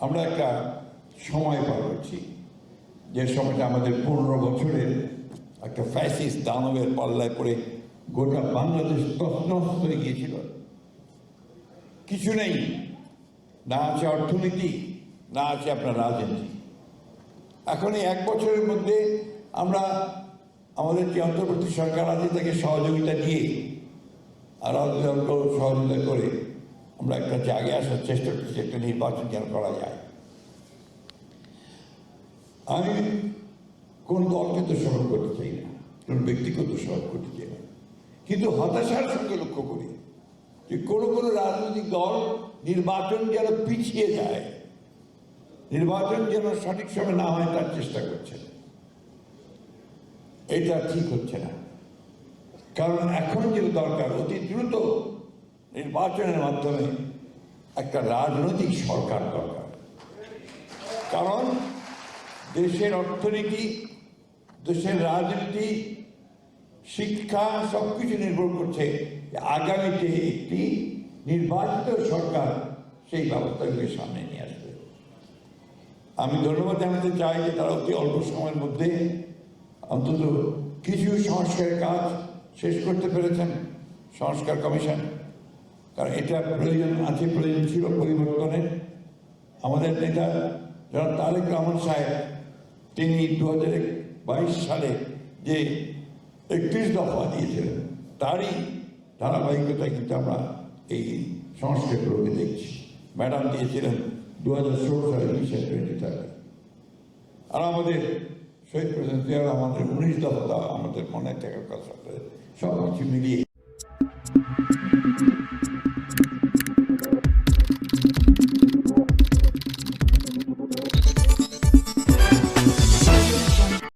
আমরা একটা সময় পার করছি। যে সময়টা আমাদের পনেরো বছরের একটা ফ্যাসিস দানবের পাল্লায় পড়ে গোটা বাংলাদেশ তছনছ হয়ে গিয়েছিল। কিছু নেই। না আছে অর্থনীতি, না আছে আপনার রাজনীতি। এখন এই এক বছরের মধ্যে আমরা আমাদের যে অন্তর্বর্তী সরকার আছে, তাকে সহযোগিতা দিয়ে আর দলকেও সহযোগিতা করে আমরা একটা জায়গায় আসার চেষ্টা করছি একটা নির্বাচন যেন করা যায়। আমি কোন দলকে দোষারোপ করতে চাই না, কোন ব্যক্তিকে দোষারোপ করতে চাই না। কিন্তু হতাশার সঙ্গে লক্ষ্য করি যে কোনো কোনো রাজনৈতিক দল নির্বাচন যেন পিছিয়ে যায়, নির্বাচন যেন সঠিক সময় না হয় তার চেষ্টা করছে এটা ঠিক হচ্ছে না। কারণ এখন যে দরকার নির্বাচনের মাধ্যমে একটা রাজনৈতিক সরকার দরকার। কারণ দেশের অর্থনীতি, দেশের রাজনীতি, শিক্ষা সব কিছু নির্ভর করছে আগামীতে একটি নির্বাচিত সরকার সেই ব্যবস্থাগুলি সামনে নিয়ে আসবে। আমি ধন্যবাদ জানাতে চাই যে তারা অতি অল্প সময়ের মধ্যে অন্তত কিছু সংস্কারের কাজ শেষ করতে পেরেছেন। সংস্কার কমিশন কারণ এটা প্রয়োজন আছে প্রয়োজন ছিল পরিবর্তনের আমাদের নেতা যারা তারেক রহমান সাহেব, তিনি দু হাজার বাইশ সালে যে একত্রিশ দফা দিয়েছিলেন, তারই ধারাবাহিকতায় কিন্তু আমরা এই সংস্কারগুলোকে দেখছি। ম্যাডাম দিয়েছিলেন দু হাজার ষোলো সালে বিশে টোয়েন্টি থার্টি আর আমাদের শহীদ প্রেসিডেন্ট জিয়া উনিশ দফা আমাদের মনে থাকার কথা, সব কিছু মিলিয়ে